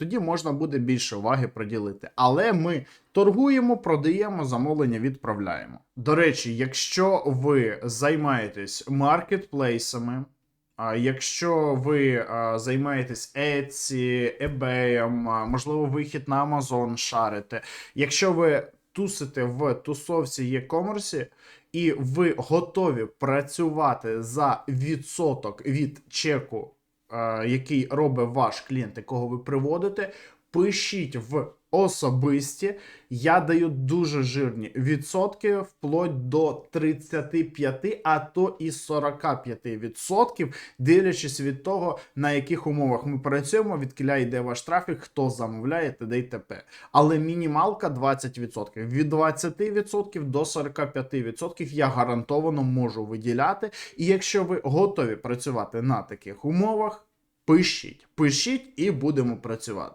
Тоді можна буде більше уваги приділити. Але ми торгуємо, продаємо, замовлення відправляємо. До речі, якщо ви займаєтесь маркетплейсами, якщо ви займаєтесь Etsy, eBay, можливо, вихід на Amazon шарите, якщо ви тусите в тусовці e-commerce, і ви готові працювати за відсоток від чеку, який робить ваш клієнт, якого ви приводите, пишіть в особисті. Я даю дуже жирні відсотки, вплоть до 35, а то і 45 відсотків, дивлячись від того, на яких умовах ми працюємо, відкіля йде ваш трафік, хто замовляє, т.д. і т.п. Але мінімалка 20%. Від 20% до 45% я гарантовано можу виділяти. І якщо ви готові працювати на таких умовах, пишіть, пишіть і будемо працювати.